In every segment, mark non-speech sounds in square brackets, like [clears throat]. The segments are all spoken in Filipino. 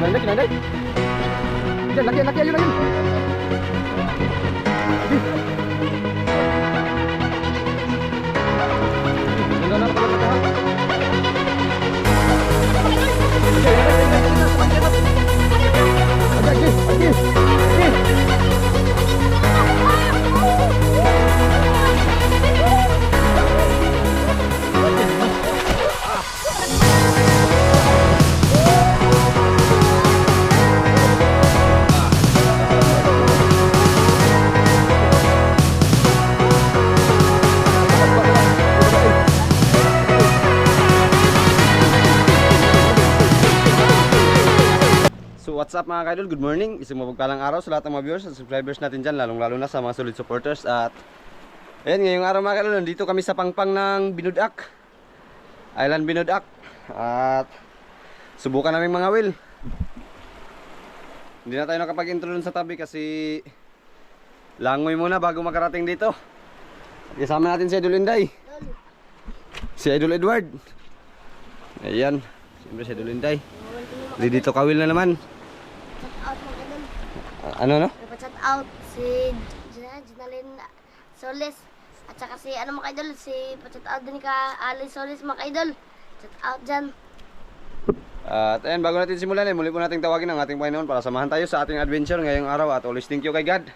Kinanday, kinanday. Diyan, laki, laki, ayun, ayun. Ganda what's up mga kaidol, good morning. Isang mabagpalang araw sa lahat ng mga viewers at subscribers natin dyan Lalong lalo na sa mga solid supporters. At Ayan, ngayong araw mga kaidol, nandito kami sa pangpang ng Binudak. Island Binudak. At Subukan namin mga will. Hindi na tayo nakapag-intro dun sa tabi kasi Langoy muna bago makarating dito. Kasama natin si Idol Inday. Si Idol Edward. Ayan, siyempre si Idol Inday. Di dito kawil na naman Chat out mga idol. Ah, Ano no? Nagpa-chat out si Ginalyn Solis. At saka si ano mga idol, si pa-chat out din ka Ali Solis mga idol. Chat out dyan. At ayan, bago natin simulan eh, muli po nating tawagin ang ating Panginoon para samahan tayo sa ating adventure ngayong araw at always thank you kay God.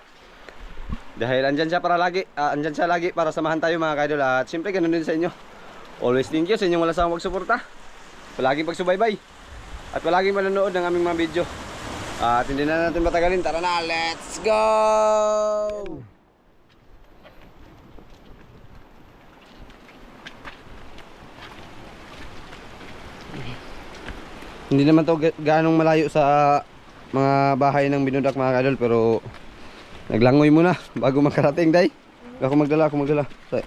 Dahil andyan siya para lagi, ah, andyan siya lagi para samahan tayo mga kaidol at siyempre ganun din sa inyo. Always thank you sa inyong wala sawang magsuporta. Palaging pagsubaybay. At palaging manonood ng aming mga video. At hindi na natin matagalin, tara na, let's go! Hindi naman to ga- gaanong malayo sa mga bahay ng binudak mga kadol pero naglangoy muna bago makarating day. Ako magdala, ako magdala. Sa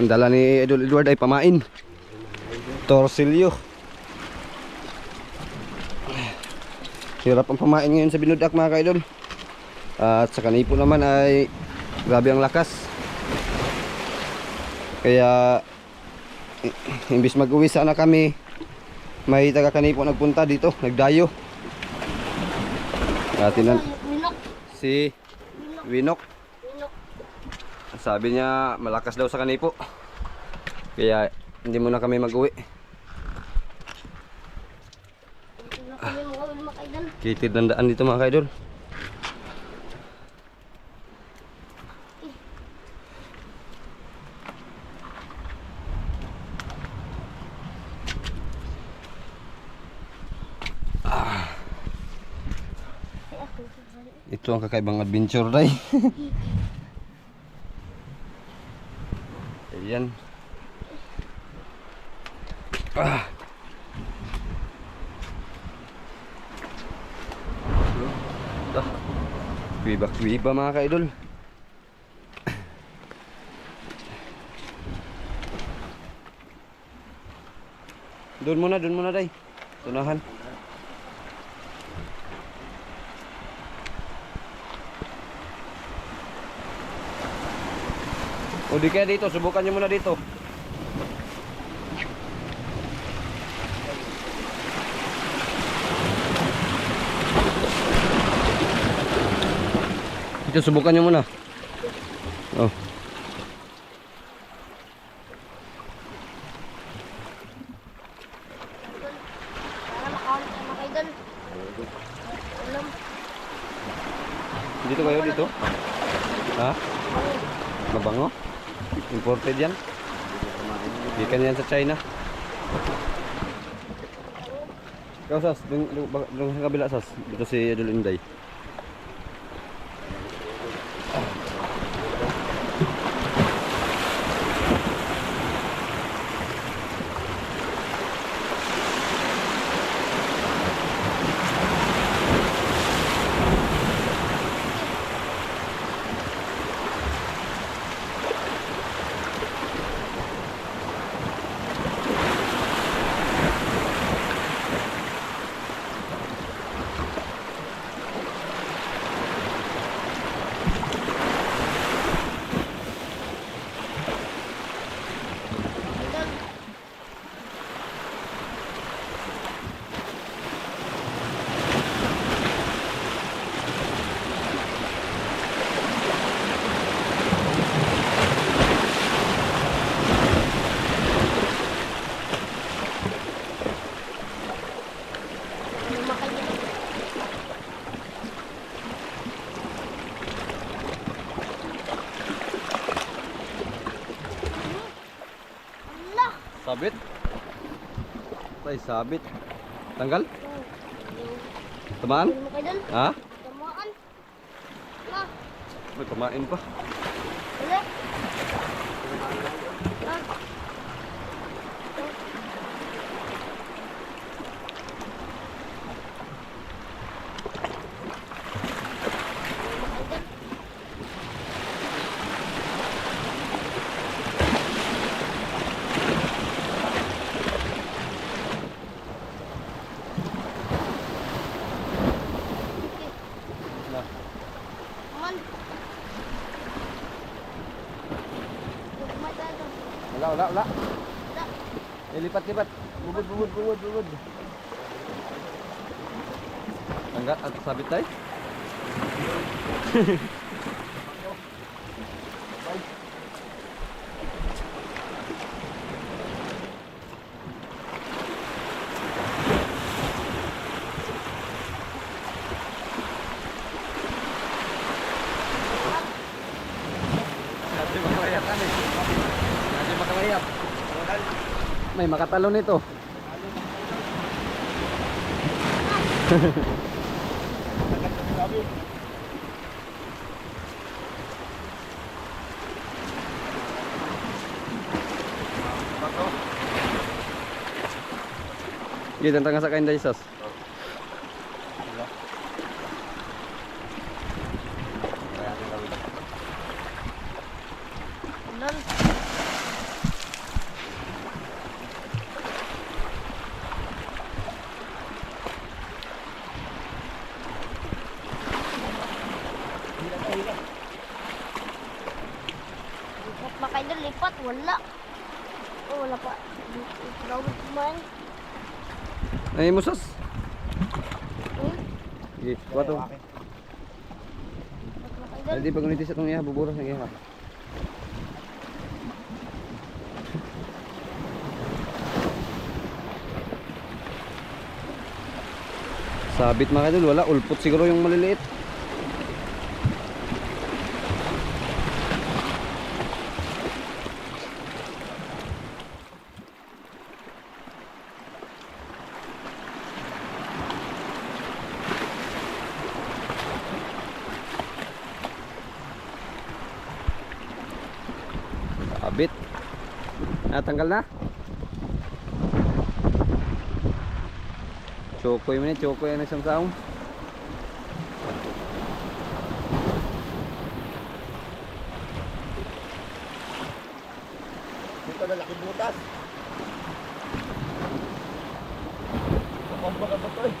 Ang dala ni Idol Edward ay pamain. Torsilyo. Hirap ang pamain ngayon sa binudak mga kaidol. At sa kanipo naman ay grabe ang lakas. Kaya imbis mag-uwi sana kami, may taga kanipo nagpunta dito, nagdayo. At tinan si Winok. Sabi niya malakas daw sa kanipo. Kaya hindi muna kami mag-uwi. Kitid ng daan dito mga kaidol. Ito ang kakaibang adventure day. [laughs] Ayan. Ah. Ah. Kuiba-kuiba mga kaidol. Doon muna, doon muna day. Tunahan. O di kaya dito, subukan nyo muna dito. Dito, subukan nyo muna. Oh. Dito kayo, dito? Ha? Mabango? Imported yan? Ikan yan sa China. Ikaw, Sas. Doon, sa kabila, Sas. Dito si Idol Inday. Tay, sabit. Tanggal? Tamaan? Ha? Tamaan. Ah, May pamain pa. wala. Ah. Lipat, lipat. Bubud, bubud, bubud, bubud. Tanggal at sabit tay. [laughs] Kasi makawayat kan eh. Kasi makawayat. May makatalo nito. [laughs] Gitu, tentang sa kain dari sos. Lol. Wala. Oh, wala pa. Gawin kumain. Ay, musas. Hmm? Sige, mga kaidol. Hindi pag unitis itong iya, buburas ng iya. Sabit mga kadol, wala. Ulpot siguro yung maliliit. Sabit. Natanggal na. Chokoy mo na, chokoy ang isang saong. Dito na laki butas. Pambaga ba to eh?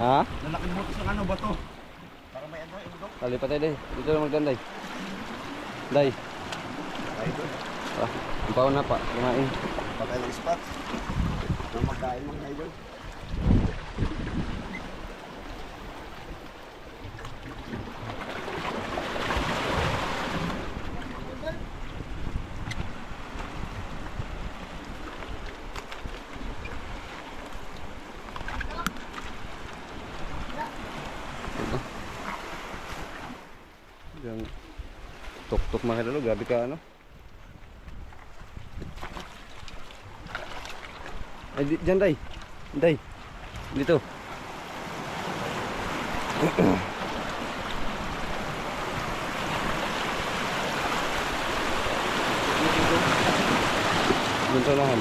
Ha? Lalaking butas ng ano ba to? Para may ano, indok. Talipat tayo day. Dito na magdanday. Day. Ay, ito. Ang na pa. Kumain. Pagkain ng spot. Kung magkain mga ngayon. Yung tuk-tuk mga kadalo. Grabe ka ano. Ay, di, dyan day. Day. Dito. [clears throat] Doon sa unahan.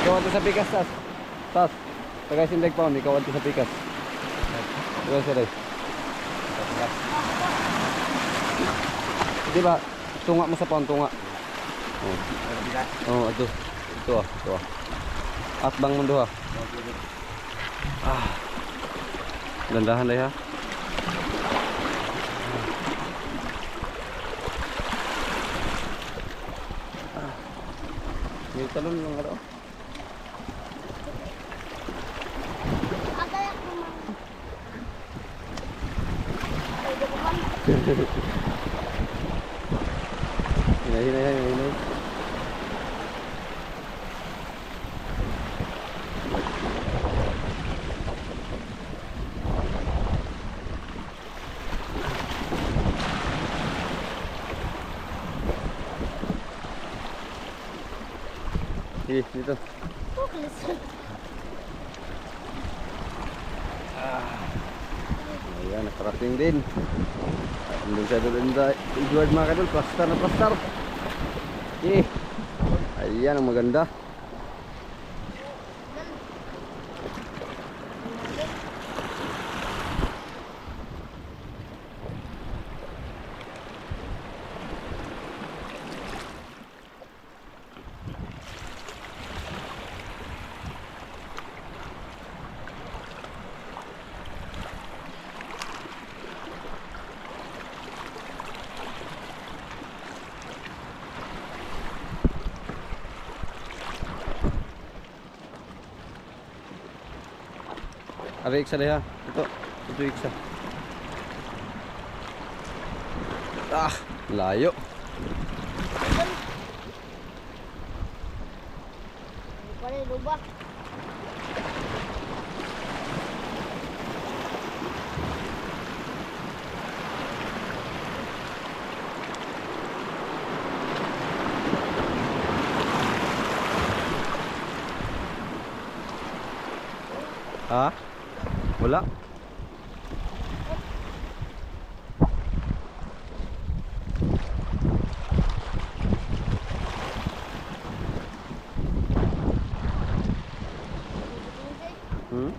Ikaw ato sa pikas, Tas. Tas. Tagay sindag pa, ikaw ato sa pikas. Ikaw sa day. Di ba? Tunga mo sa paon, tunga. Oh, oh ato. Ito ah, ito ah. At bang mundo ha. Ah. Dandahan day ha. Ah. May talon lang ano. Agay ako man. Man. Hinay, hinay, hinay. Sige, dito. Kalis. Ayan, nakarating din. Andun siya doon sa Edward mga kadol. Plaster na plaster. Eh. Ayan ang maganda. Ari iksa deh ha. Ito. Ito iksa. Ah, layo. Pare, lubak. Ha? Wala. Hmm?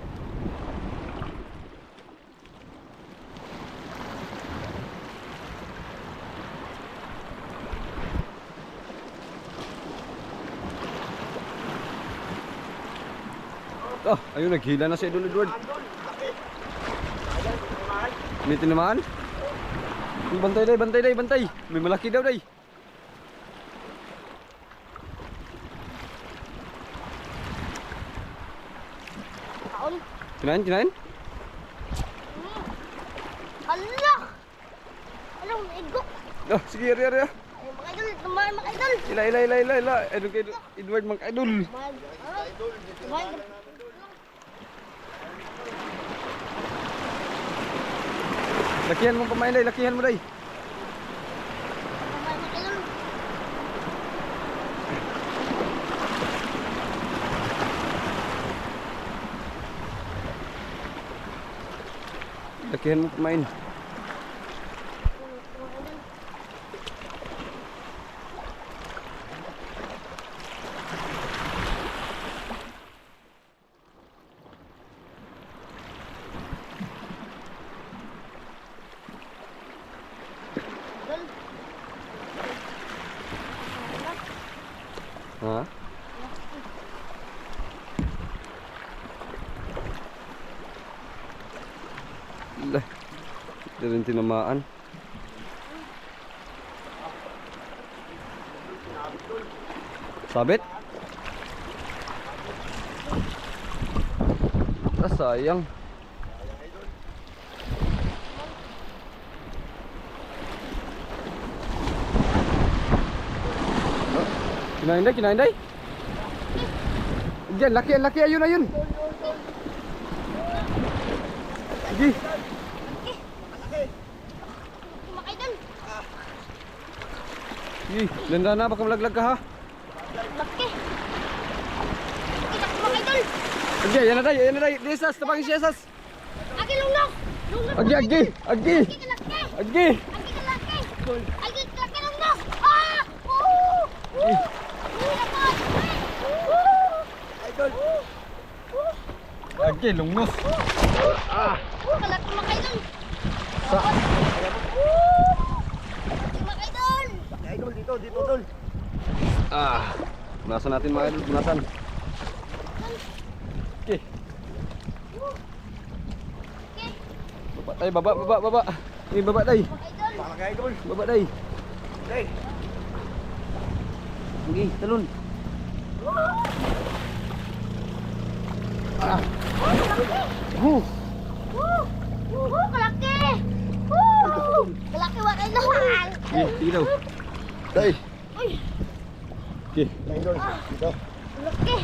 Oh, ayun naghila na si Idol Edward. Tinamaan? Uy, Bantay day, bantay day, bantay. May malaki daw day. Kinain, kinain? Hala! Alam, igok. Oh, sige, ari, ari. ah. Ay, mga idol, tumahan mga idol. Ila, ila, ila, ila, ila. Edward, Edward mga idol. Mga idol. Mga idol. Lakihan mo pamain day, lakihan mo day. Tumahan mga idol. Lakihan mo pamain. Mga idol. Idol. Ha? Lah. Hindi rin tinamaan. Sabit? Ah, sayang. Oh, Kinain day, kinain day. Diyan, laki, laki, ayun, ayun. Sige. Mga idol. Sige, lenda na, baka malaglag ka ha. Laki. Laki mga idol. Agi, yan na day, yan na day. Desas, tabangin si Esas. Agi lunok. Lunok. Agi, agi, agi. Agi ka laki. Agi. Agi ka laki. Agi ka laki lunok. Ah! Oo! Oo! naman. Idol! Agi, lungnos. Oo, kalaki mga idol. Sa Laki mga idol. Idol, dito, dito, tol. Ah, punasan natin mga idol, punasan. Okay. Okay, Baba tay, baba, baba, baba. Ni baba tay. mga idol. Para kay Idol. Baba tay. Hey! Sige, talon. Ah. Huh. Woo! Woo, kalaki. Woo! Kalaki mga idol. Sige, sige daw. Tay. Uy, Okay. Idol, dito. laki.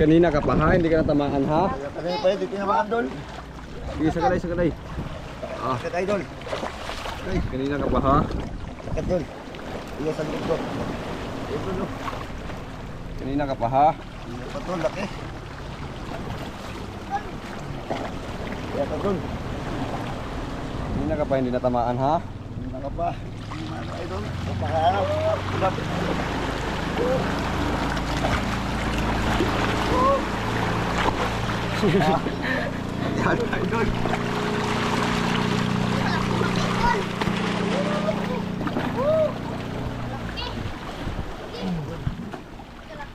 Kanina ka pa ha, hindi ka natamaan ha? Kanina pa yun, di tinamaan doon. Sige, sagalay, sagalay. Ah, Sakit idol. kanina ka pa ha? Sakit doon. Iya sa likod ko. Idol, no. Kanina ka pa ha? Iya pa doon, laki. Iya pa doon. Kanina ka pa hindi natamaan ha? Ka pa. Ano, idol? Kapakahanap. Lapit.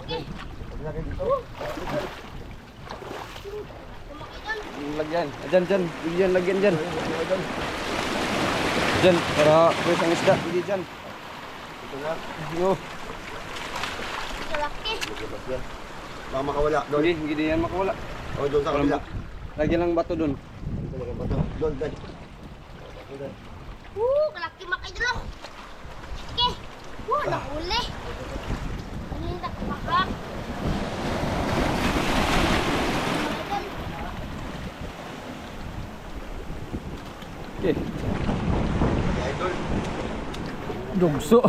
Yan. Laki dito. Lagyan. Dyan, dyan. Dyan, lagyan dyan. Idol. Dyan, para pwes ang isda. Hindi dyan. Ito na. Yo. Laki. Lumabas yan. Baka makawala. Doon. Hindi, hindi yan makawala. O, doon sa kabila. Lagyan lang bato lang ang bato. Doon, doon. Doon. Woo, kalaki mga idol. Okay. Woo, nahuli. Ano yung nakaka? Okay. Laki, idol. Dugso.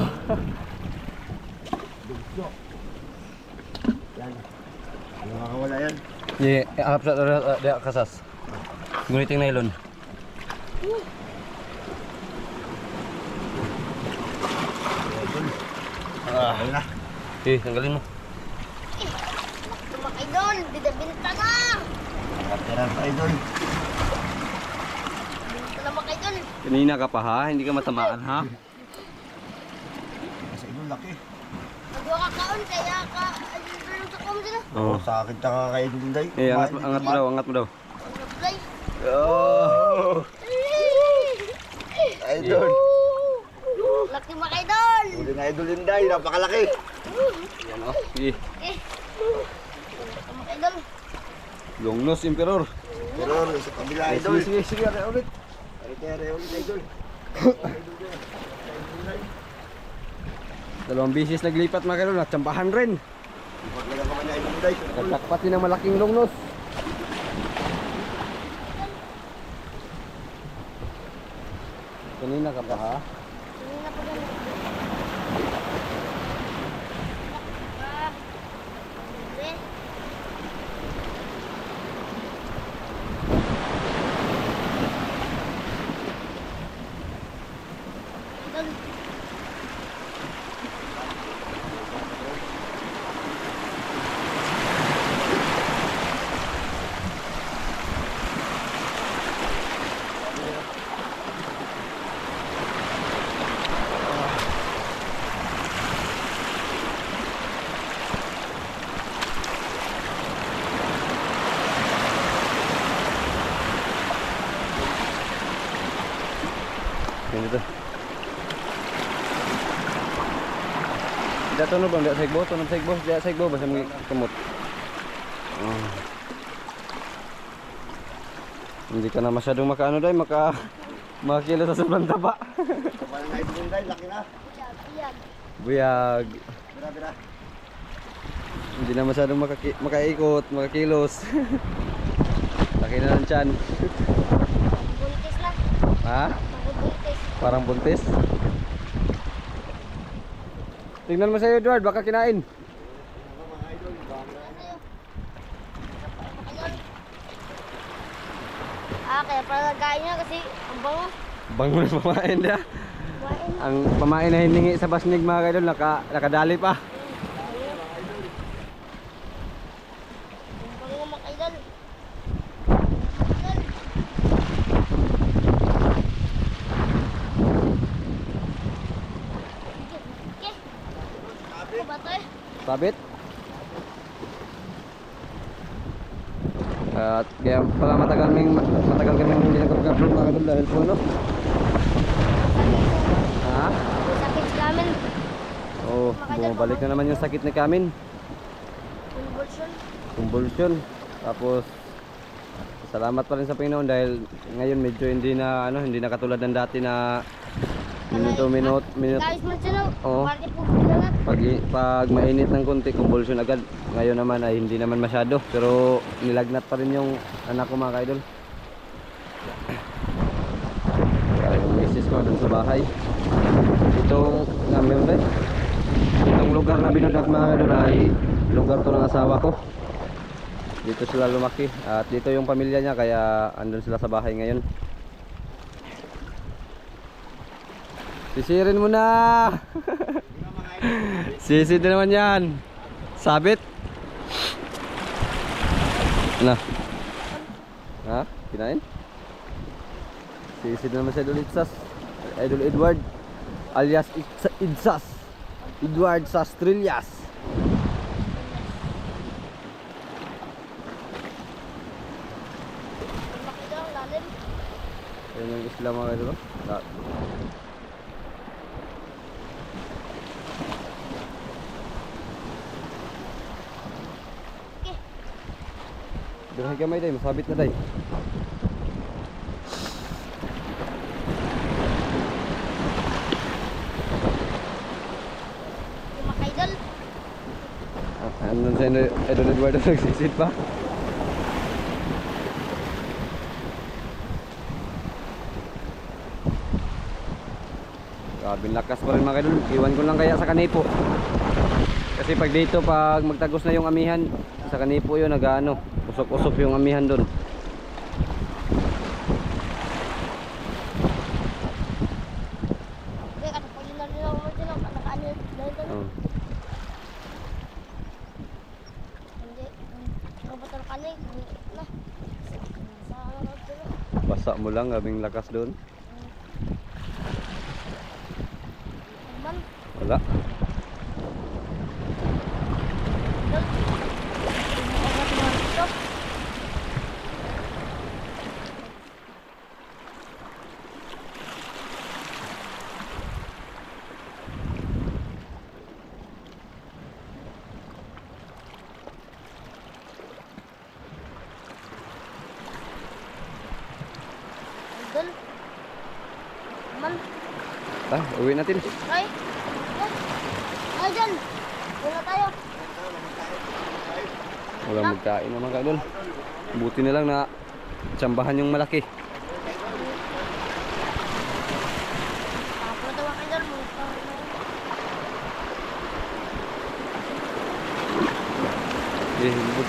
Dugso. Yan. Ano makawala yan? Di, harap sa uh, di kasas. Guniting nylon. Idol. Ah. Ayun na. Eh, tanggalin mo. Mga idol, bida-binta na. Kapteran sa idol. Binta na idol. Kanina ka pa ha? Hindi ka matamaan ha? Sa idol, laki. Ka kaon, kaya ka, ayun lang sa kom sila. Oo. Sa akin tsaka kay idol Inday. Eh, angat, mo- angat mo daw, angat mo daw. Nag-play. Oh. Idol. Laki mga idol. Uli na idol Inday. Napakalaki. Yan oh. Sige. Eh. Ito mga idol. Long nose emperor. Pero sa kabila Eh, idol. sige, sige, sige, ulit. Kaya ulit idol. [laughs] Dalawang bisis naglipat mga kalon at tsampahan rin. Nagtakpat din ng malaking long nose. Kanina ka pa ha? Ganito. Tidak tunog bang, tidak saigbo, tunog saigbo, tidak saigbo, basta mga kamot. Oh. Hindi ka na masyadong makaano dahil maka makakilo [laughs] sa sobrang taba. Kapal na idol Inday. Laki na. Biyag. [laughs] Buyag. Bira, bira. Hindi na masyadong makaki makaikot, makakilos. Laki [laughs] na ng tiyan. Buntis lang. Ha? Parang buntis. Tingnan mo sa'yo, Edward, baka kinain. Ah, kaya pala nagkain niya kasi ang bango. Bango na [laughs] pamain. Kumain. Ang pamain na hiningi sa basnig mga kaidol, naka, nakadali pa. Balik na naman yung sakit na kamin. Convulsion. Convulsion. Tapos salamat pa rin sa Panginoon dahil ngayon medyo hindi na ano, hindi na katulad ng dati na minuto minut minut. Oh. Pag pag mainit ng konti convulsion agad. Ngayon naman ay hindi naman masyado pero nilagnat pa rin yung anak ko mga idol. Kaya yung misis ko dun sa bahay. Itong ano number 5 lugar na binudat mga kaidol ay lugar to ng asawa ko. Dito sila lumaki. At dito yung pamilya niya kaya andun sila sa bahay ngayon. Sisirin mo na! [laughs] Sisid na naman yan. Sabit. Na. Ha? Kinain? Sisid na naman si Idol Idsas. Idol Edward. Alias Idsas. Edward Sastrillas. Makita ang isla mga. La- Dirahay kamay day, masabit na day. Yung mga idol. Ah, Ano Idol Idol Eduardo nagsisid pa? Grabe lakas pa rin mga idol. Iwan ko lang kaya sa kanipo. Kasi pag dito pag magtagos na yung amihan sa kanipo yun nagaano, usok-usok yung amihan doon. Kaya katapagin na rin ako mo dyan. Katakaan yun. Dahil doon. Oh. Hindi. Kabatal ka na eh. Na. Sa ano dyan. Basa mo lang, gabing lakas doon. Man. Wala. Idol. Yung mga dito. Idol. Man. Ta, uwi natin. Ay. Ay. Dyan. Wala tayo. Walang magkain naman kaidol. Buti na lang na tsambahan yung malaki. Eh, lubog.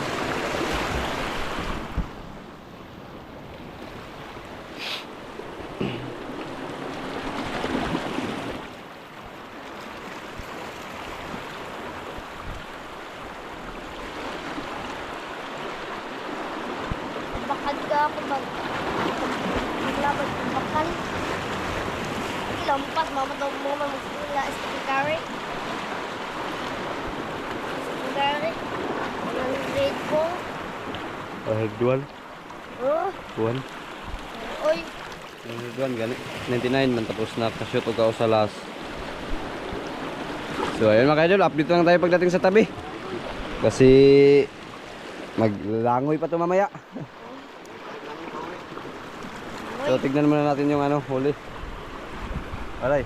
Bakal ka ako bag. Maglaban ng bakal. Ilampas, mama daw mo man magsimula sa pagkari. Sa pagkari. Ang grade ko. Dual. Oh, Dual. oy. Dual, gani. 99 man tapos na kashoot o kao sa last. So ayun mga kaidol, update lang tayo pagdating sa tabi. Kasi maglangoy pa to mamaya. So tignan muna natin yung ano, huli. Alay.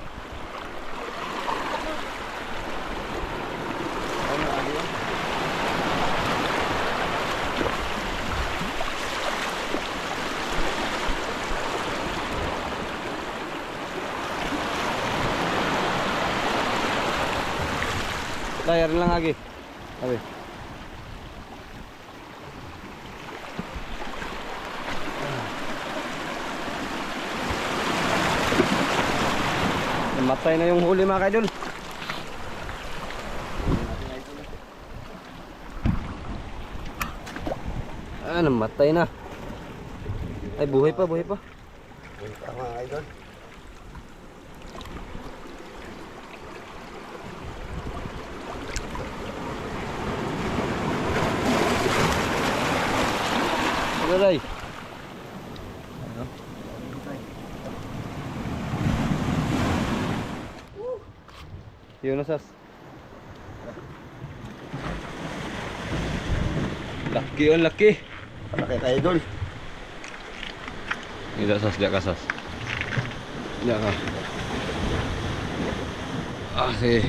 Layar lang lagi. Sabi. Namatay na yung huli mga kaidol. Ah, namatay na. Ay, buhay pa, buhay pa. Tama idol. Alalay. Yun na sas. Laki on laki. Malaki ka idol. Tidak sas. Tidak ka. Okay.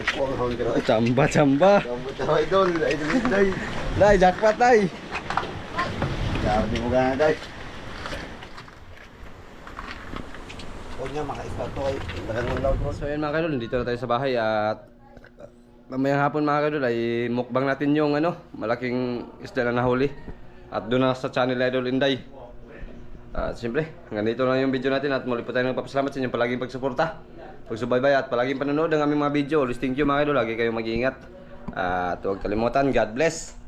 Ipong hon pero. Chamba, chamba. Kamu tahu idol, idol idol. Day, jackpot day. Jangan di day. Pokoknya maka to ay laut mo. So yun mga kadol, dito na tayo sa bahay at mamayang hapon mga kadol ay mukbang natin yung ano, malaking isda na nahuli. At doon na sa channel Idol Inday. At siyempre, hanggang dito na yung video natin at muli po tayo nagpapasalamat sa inyong palaging pagsuporta. Pagsubaybay at palaging panonood ng aming mga video. Always thank you mga idol, lagi kayong mag-iingat. At huwag kalimutan, God bless.